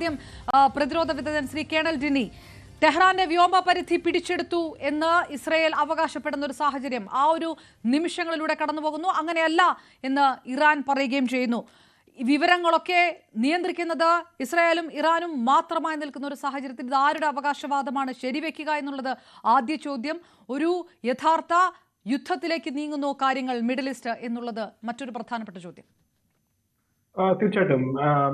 ആദ്യം പ്രതിരോധ വിദഗ്ധൻ ശ്രീ കേണൽ ഡിനി ടെഹ്റാന്റെ വ്യോമ പരിധി പിടിച്ചെടുത്തു എന്ന് ഇസ്രയേൽ അവകാശപ്പെടുന്ന ഒരു സാഹചര്യം ആ ഒരു നിമിഷങ്ങളിലൂടെ കടന്നുപോകുന്നു. അങ്ങനെയല്ല എന്ന് ഇറാൻ പറയുകയും ചെയ്യുന്നു. വിവരങ്ങളൊക്കെ നിയന്ത്രിക്കുന്നത് ഇസ്രായേലും ഇറാനും മാത്രമായി നിൽക്കുന്ന ഒരു സാഹചര്യത്തിൽ ഇത് ആരുടെ അവകാശവാദമാണ്? ശരിവെക്കുക എന്നുള്ളത് ആദ്യ ചോദ്യം. ഒരു യഥാർത്ഥ യുദ്ധത്തിലേക്ക് നീങ്ങുന്നു കാര്യങ്ങൾ മിഡിൽ ഈസ്റ്റ് എന്നുള്ളത് മറ്റൊരു പ്രധാനപ്പെട്ട ചോദ്യം. തീർച്ചയായിട്ടും.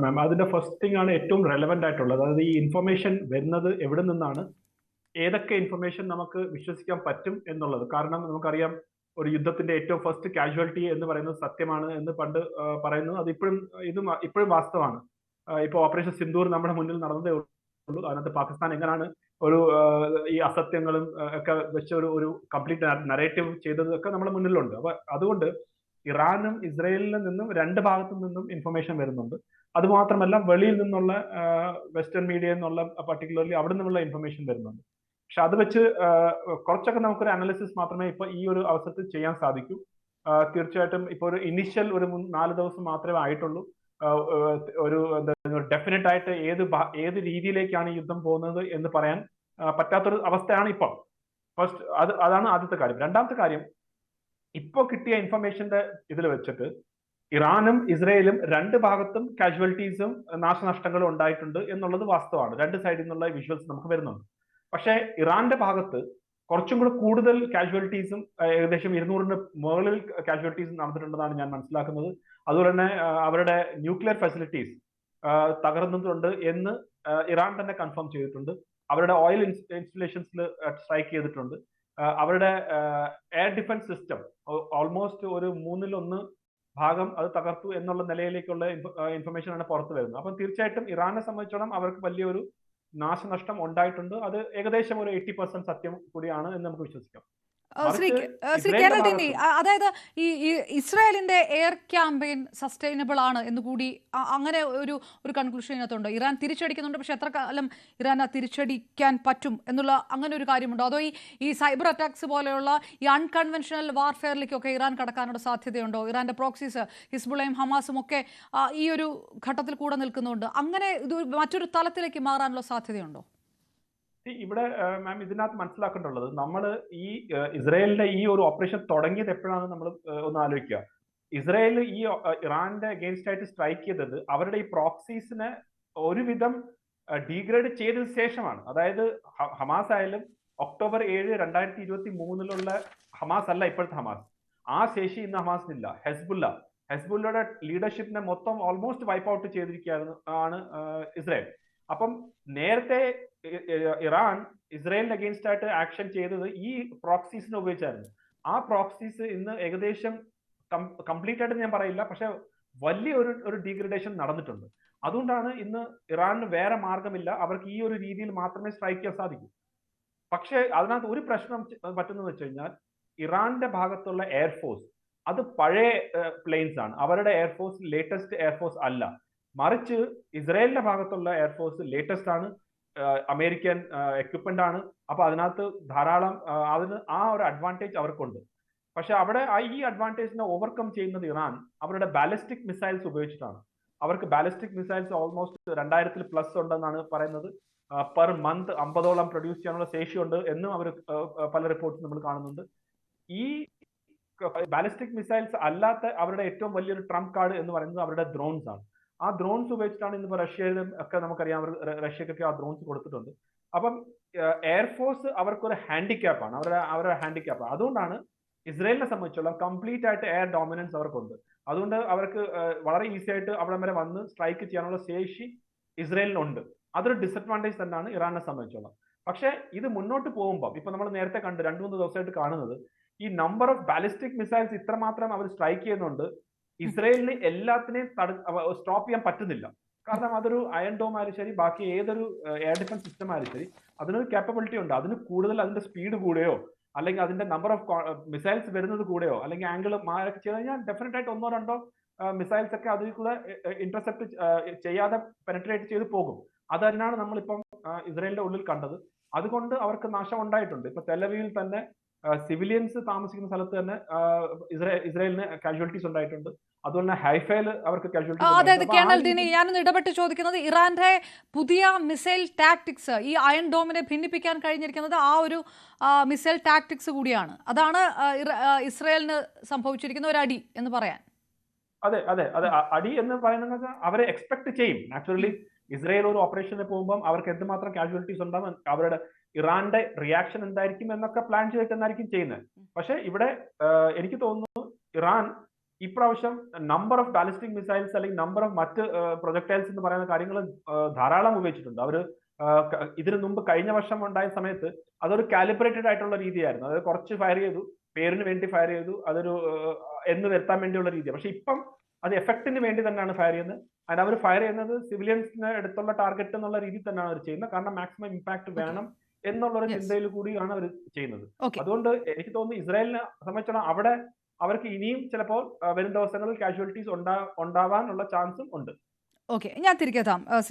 മാം അതിന്റെ ഫസ്റ്റ് തിങ് ആണ് ഏറ്റവും റെലവെന്റ് ആയിട്ടുള്ളത്. അതായത് ഈ ഇൻഫർമേഷൻ വരുന്നത് എവിടെ നിന്നാണ് ഏതൊക്കെ ഇൻഫർമേഷൻ നമുക്ക് വിശ്വസിക്കാൻ പറ്റും എന്നുള്ളത്. കാരണം നമുക്കറിയാം ഒരു യുദ്ധത്തിന്റെ ഏറ്റവും ഫസ്റ്റ് കാഷ്വാലിറ്റി എന്ന് പറയുന്നത് സത്യമാണ് എന്ന് പണ്ട് പറയുന്നത്. പറയുന്നു അത് ഇപ്പോഴും ഇതും ഇപ്പോഴും വാസ്തവമാണ്. ഇപ്പോൾ ഓപ്പറേഷൻ സിന്ദൂർ നമ്മുടെ മുന്നിൽ നടന്നതേ ഉള്ളൂ. അതിനകത്ത് പാകിസ്ഥാൻ എങ്ങനെയാണ് ഒരു ഈ അസത്യങ്ങളും ഒക്കെ വെച്ച ഒരു ഒരു കംപ്ലീറ്റ് നറേറ്റീവ് ചെയ്തതൊക്കെ നമ്മുടെ മുന്നിലുണ്ട്. അപ്പൊ അതുകൊണ്ട് ഇറാനും ഇസ്രയേലിൽ നിന്നും രണ്ട് ഭാഗത്തു നിന്നും ഇൻഫർമേഷൻ വരുന്നുണ്ട്. അതുമാത്രമല്ല വെളിയിൽ നിന്നുള്ള വെസ്റ്റേൺ മീഡിയ എന്നുള്ള പർട്ടിക്കുലർലി അവിടെ നിന്നുള്ള ഇൻഫർമേഷൻ വരുന്നുണ്ട്. പക്ഷെ അത് വെച്ച് കുറച്ചൊക്കെ നമുക്കൊരു അനാലിസിസ് മാത്രമേ ഇപ്പൊ ഈ ഒരു അവസരത്തിൽ ചെയ്യാൻ സാധിക്കൂ. തീർച്ചയായിട്ടും ഇപ്പൊ ഒരു ഇനിഷ്യൽ ഒരു നാല് ദിവസം മാത്രമേ ആയിട്ടുള്ളൂ. ഒരു ഡെഫിനറ്റ് ആയിട്ട് ഏത് ഏത് രീതിയിലേക്കാണ് യുദ്ധം പോകുന്നത് എന്ന് പറയാൻ പറ്റാത്തൊരു അവസ്ഥയാണ് ഇപ്പം. ഫസ്റ്റ് അത് അതാണ് ആദ്യത്തെ കാര്യം. രണ്ടാമത്തെ കാര്യം ഇപ്പോ കിട്ടിയ ഇൻഫർമേഷന്റെ ഇതിൽ വെച്ചിട്ട് ഇറാനും ഇസ്രയേലും രണ്ട് ഭാഗത്തും കാഷ്വാലിറ്റീസും നാശനഷ്ടങ്ങളും ഉണ്ടായിട്ടുണ്ട് എന്നുള്ളത് വാസ്തവമാണ്. രണ്ട് സൈഡിൽ നിന്നുള്ള വിഷ്വൽസ് നമുക്ക് വരുന്നുണ്ട്. പക്ഷേ ഇറാന്റെ ഭാഗത്ത് കുറച്ചും കൂടെ കൂടുതൽ കാഷ്വാലിറ്റീസും ഏകദേശം ഇരുന്നൂറിന് മുകളിൽ കാഷ്വാലിറ്റീസും നടന്നിട്ടുണ്ടെന്നാണ് ഞാൻ മനസ്സിലാക്കുന്നത്. അതുപോലെ തന്നെ അവരുടെ ന്യൂക്ലിയർ ഫെസിലിറ്റീസ് തകർന്നിട്ടുണ്ട് എന്ന് ഇറാൻ തന്നെ കൺഫേം ചെയ്തിട്ടുണ്ട്. അവരുടെ ഓയിൽ ഇൻസ്റ്റലേഷൻസിൽ സ്ട്രൈക്ക് ചെയ്തിട്ടുണ്ട്. അവരുടെ എയർ ഡിഫൻസ് സിസ്റ്റം ഓൾമോസ്റ്റ് ഒരു മൂന്നിൽ ഒന്ന് ഭാഗം അത് തകർത്തു എന്നുള്ള നിലയിലേക്കുള്ള ഇൻഫർമേഷൻ ആണ് പുറത്തു വരുന്നത്. അപ്പം തീർച്ചയായിട്ടും ഇറാനെ സംബന്ധിച്ചോളം അവർക്ക് വലിയൊരു നാശനഷ്ടം ഉണ്ടായിട്ടുണ്ട്. അത് ഏകദേശം ഒരു എയ്റ്റി പെർസെന്റ് സത്യം കൂടിയാണ് എന്ന് നമുക്ക് വിശ്വസിക്കാം. ശ്രീ അതായത് ഈ ഇസ്രായേലിന്റെ എയർ ക്യാമ്പയിൻ സസ്റ്റൈനബിൾ ആണ് എന്ന് കൂടി അങ്ങനെ ഒരു ഒരു കൺക്ലൂഷൻ ഇതിനകത്തുണ്ട്. ഇറാൻ തിരിച്ചടിക്കുന്നുണ്ട് പക്ഷെ എത്ര കാലം ഇറാൻ ആ തിരിച്ചടിക്കാൻ പറ്റും എന്നുള്ള അങ്ങനെ ഒരു കാര്യമുണ്ടോ. അതോ ഈ ഈ സൈബർ അറ്റാക്സ് പോലെയുള്ള ഈ അൺകൺവെൻഷണൽ വാർഫെയറിലേക്കൊക്കെ ഇറാൻ കടക്കാനുള്ള സാധ്യതയുണ്ടോ? ഇറാന്റെ പ്രോക്സീസ് ഹിസ്ബുളയും ഹമാസും ഒക്കെ ഈ ഒരു ഘട്ടത്തിൽ കൂടെ നിൽക്കുന്നുണ്ട്. അങ്ങനെ ഇത് മറ്റൊരു തലത്തിലേക്ക് മാറാനുള്ള സാധ്യതയുണ്ടോ? ഇവിടെ മാം ഇതിനകത്ത് മനസ്സിലാക്കേണ്ടുള്ളത് നമ്മൾ ഈ ഇസ്രായേലിന്റെ ഈ ഒരു ഓപ്പറേഷൻ തുടങ്ങിയത് എപ്പോഴാണ് നമ്മൾ ഒന്ന് ആലോചിക്കുക. ഇസ്രായേൽ ഈ ഇറാന്റെ അഗേൻസ്റ്റ് ആയിട്ട് സ്ട്രൈക്ക് ചെയ്തത് അവരുടെ ഈ പ്രോക്സീസിനെ ഒരുവിധം ഡീഗ്രേഡ് ചെയ്തതിനു ശേഷമാണ്. അതായത് ഹമാസ് ആയാലും ഒക്ടോബർ ഏഴ് രണ്ടായിരത്തി ഇരുപത്തി മൂന്നിലുള്ള ഹമാസ് അല്ല ഇപ്പോഴത്തെ ഹമാസ്. ആ ശേഷി ഇന്ന് ഹമാസിനില്ല. ഹെസ്ബുല്ല. ഹെസ്ബുല്ലയുടെ ലീഡർഷിപ്പിനെ മൊത്തം ഓൾമോസ്റ്റ് വൈപ്പ് ഔട്ട് ചെയ്തിരിക്കുകയാണ് ആണ് ഇസ്രായേൽ. അപ്പം നേരത്തെ ഇറാൻ ഇസ്രായേലിന് അഗേൻസ്റ്റ് ആയിട്ട് ആക്ഷൻ ചെയ്തത് ഈ പ്രോക്സീസിനെ ഉപയോഗിച്ചായിരുന്നു. ആ പ്രോക്സീസ് ഇന്ന് ഏകദേശം കംപ്ലീറ്റ് ആയിട്ട് ഞാൻ പറയില്ല. പക്ഷെ വലിയ ഒരു ഒരു ഡീഗ്രഡേഷൻ നടന്നിട്ടുണ്ട്. അതുകൊണ്ടാണ് ഇന്ന് ഇറാനിന് വേറെ മാർഗമില്ല അവർക്ക് ഈ ഒരു രീതിയിൽ മാത്രമേ സ്ട്രൈക്ക് ചെയ്യാൻ സാധിക്കൂ. പക്ഷേ അതിനകത്ത് ഒരു പ്രശ്നം പറ്റുന്നതെന്ന് പറ്റുന്നത് വെച്ച് കഴിഞ്ഞാൽ ഇറാന്റെ ഭാഗത്തുള്ള എയർഫോഴ്സ് അത് പഴയ പ്ലെയിൻസ് ആണ്. അവരുടെ എയർഫോഴ്സ് ലേറ്റസ്റ്റ് എയർഫോഴ്സ് അല്ല. മറിച്ച് ഇസ്രായേലിന്റെ ഭാഗത്തുള്ള എയർഫോഴ്സ് ലേറ്റസ്റ്റ് ആണ് അമേരിക്കൻ എക്യുപ്മെന്റ് ആണ്. അപ്പൊ അതിനകത്ത് ധാരാളം അതിന് ആ ഒരു അഡ്വാന്റേജ് അവർക്കുണ്ട്. പക്ഷെ അവിടെ ഈ അഡ്വാന്റേജിനെ ഓവർകം ചെയ്യുന്നത് ഇറാൻ അവരുടെ ബാലിസ്റ്റിക് മിസൈൽസ് ഉപയോഗിച്ചിട്ടാണ്. അവർക്ക് ബാലിസ്റ്റിക് മിസൈൽസ് ഓൾമോസ്റ്റ് രണ്ടായിരത്തിൽ പ്ലസ് ഉണ്ടെന്നാണ് പറയുന്നത്. പെർ മന്ത് അമ്പതോളം പ്രൊഡ്യൂസ് ചെയ്യാനുള്ള ശേഷിയുണ്ട് എന്നും അവർ പല റിപ്പോർട്ട്സ് നമ്മൾ കാണുന്നുണ്ട്. ഈ ബാലിസ്റ്റിക് മിസൈൽസ് അല്ലാത്ത അവരുടെ ഏറ്റവും വലിയൊരു ട്രംപ് കാർഡ് എന്ന് പറയുന്നത് അവരുടെ ഡ്രോൺസ് ആണ്. ആ ഡ്രോൺസ് ഉപയോഗിച്ചിട്ടാണ് ഇന്നിപ്പോ റഷ്യയിലും ഒക്കെ നമുക്കറിയാം അവർ റഷ്യക്കൊക്കെ ആ ഡ്രോൺസ് കൊടുത്തിട്ടുണ്ട്. അപ്പം എയർഫോഴ്സ് അവർക്കൊരു ഹാൻഡിക്യാപ്പാണ് അവരുടെ അവരുടെ ഹാൻഡിക്യാപ്പ് അതുകൊണ്ടാണ് ഇസ്രയേലിനെ സംബന്ധിച്ചുള്ള കംപ്ലീറ്റ് ആയിട്ട് എയർ ഡോമിനൻസ് അവർക്കുണ്ട്. അതുകൊണ്ട് അവർക്ക് വളരെ ഈസി ആയിട്ട് അവിടെ വരെ വന്ന് സ്ട്രൈക്ക് ചെയ്യാനുള്ള ശേഷി ഇസ്രയേലിനുണ്ട്. അതൊരു ഡിസഡ്വാന്റേജ് തന്നെയാണ് ഇറാനെ സംബന്ധിച്ചുള്ള പക്ഷേ ഇത് മുന്നോട്ട് പോകുമ്പോൾ ഇപ്പൊ നമ്മൾ നേരത്തെ കണ്ട് രണ്ടു മൂന്ന് ദിവസമായിട്ട് കാണുന്നത് ഈ നമ്പർ ഓഫ് ബാലിസ്റ്റിക് മിസൈൽസ് ഇത്രമാത്രം അവർ സ്ട്രൈക്ക് ചെയ്യുന്നുണ്ട്. ഇസ്രയേലിന് എല്ലാത്തിനെയും സ്റ്റോപ്പ് ചെയ്യാൻ പറ്റുന്നില്ല. കാരണം അതൊരു അയൺ ഡോം ആയാലും ശരി ബാക്കി ഏതൊരു എയർ ഡിഫൻസ് സിസ്റ്റം ആയാലും ശരി അതിനൊരു കാപ്പബിലിറ്റി ഉണ്ട്. അതിന് കൂടുതൽ അതിന്റെ സ്പീഡ് കൂടെയോ അല്ലെങ്കിൽ അതിന്റെ നമ്പർ ഓഫ് മിസൈൽസ് വരുന്നത് കൂടെയോ അല്ലെങ്കിൽ ആംഗിൾ മാറൊക്കെ ചെയ്ത് കഴിഞ്ഞാൽ ഡെഫിനറ്റ് ആയിട്ട് ഒന്നോ രണ്ടോ മിസൈൽസ് ഒക്കെ അതിൽ കൂടെ ഇന്റർസെപ്റ്റ് ചെയ്യാതെ പെനട്രേറ്റ് ചെയ്ത് പോകും. അത് തന്നെയാണ് നമ്മളിപ്പം ഇസ്രയേലിന്റെ ഉള്ളിൽ കണ്ടത്. അതുകൊണ്ട് അവർക്ക് നാശം ഉണ്ടായിട്ടുണ്ട്. ഇപ്പൊ തെലവിയിൽ തന്നെ സിവിലിയൻസ് താമസിക്കുന്ന സ്ഥലത്ത് തന്നെ ഇസ്രായേലിന് കാഷ്വാലിറ്റീസ് ഉണ്ടായിട്ടുണ്ട്. അതുപോലെ ഹൈഫയിൽ അവർക്ക് കേണൽ ദിനി ഞാനൊന്ന് ഇടപെട്ട് ചോദിക്കുന്നത് ഇറാന്റെ പുതിയ മിസൈൽ ടാക്ടിക്സ് ഈ അയൺ ഡോമിനെ ഭിന്നിപ്പിക്കാൻ കഴിഞ്ഞിരിക്കുന്നത് ആ ഒരു മിസൈൽ ടാക്ടിക്സ് കൂടിയാണ്. അതാണ് ഇസ്രായേലിന് സംഭവിച്ചിരിക്കുന്ന ഒരു അടി എന്ന് പറയാൻ. അതെ അതെ അതെ. അടി എന്ന് പറയുന്നത് അവരെ എക്സ്പെക്ട് ചെയ്യും. നാച്ചുറലി ഇസ്രായേൽ ഒരു ഓപ്പറേഷന് പോകുമ്പോൾ അവർക്ക് എന്തുമാത്രം കാഷ്വാലിറ്റീസ് ഉണ്ടാകും അവരുടെ ഇറാന്റെ റിയാക്ഷൻ എന്തായിരിക്കും എന്നൊക്കെ പ്ലാൻ ചെയ്തിട്ടെന്നായിരിക്കും ചെയ്യുന്നത്. പക്ഷെ ഇവിടെ എനിക്ക് തോന്നുന്നു ഇറാൻ ഇപ്രാവശ്യം നമ്പർ ഓഫ് ബാലിസ്റ്റിക് മിസൈൽസ് അല്ലെങ്കിൽ നമ്പർ ഓഫ് മറ്റ് പ്രൊജക്ടൈൽസ് എന്ന് പറയുന്ന കാര്യങ്ങൾ ധാരാളം ഉപയോഗിച്ചിട്ടുണ്ട്. അവർ ഇതിനു മുമ്പ് കഴിഞ്ഞ വർഷം ഉണ്ടായ സമയത്ത് അതൊരു കാലിബ്രേറ്റഡ് ആയിട്ടുള്ള രീതിയായിരുന്നു. അതായത് കുറച്ച് ഫയർ ചെയ്തു പേരിന് വേണ്ടി ഫയർ ചെയ്തു അതൊരു എന്ന് വരുത്താൻ വേണ്ടിയുള്ള രീതി. പക്ഷെ ഇപ്പം അത് എഫക്റ്റിന് വേണ്ടി തന്നെയാണ് ഫയർ ചെയ്യുന്നത്. അതിന് അവർ ഫയർ ചെയ്യുന്നത് സിവിലിയൻസിന് അടുത്തുള്ള ടാർഗറ്റ് എന്നുള്ള രീതിയിൽ തന്നെയാണ് അവർ ചെയ്യുന്നത്. കാരണം മാക്സിമം ഇമ്പാക്ട് വേണം എന്നുള്ള ഒരു. ചിന്തയിൽ കൂടിയാണ് അവർ ചെയ്യുന്നത്. അതുകൊണ്ട് എനിക്ക് തോന്നുന്നു ഇസ്രായേലിനെ സംബന്ധിച്ചിടത്തോളം അവിടെ അവർക്ക് ഇനിയും ചിലപ്പോൾ വരും ദിവസങ്ങളിൽ കാഷ്വാലിറ്റീസ് ഉണ്ടാ ഉണ്ടാവാനുള്ള ചാൻസും ഉണ്ട്. ഓക്കെ ഞാൻ തിരികെ എത്താം. ആ, ശ്രീ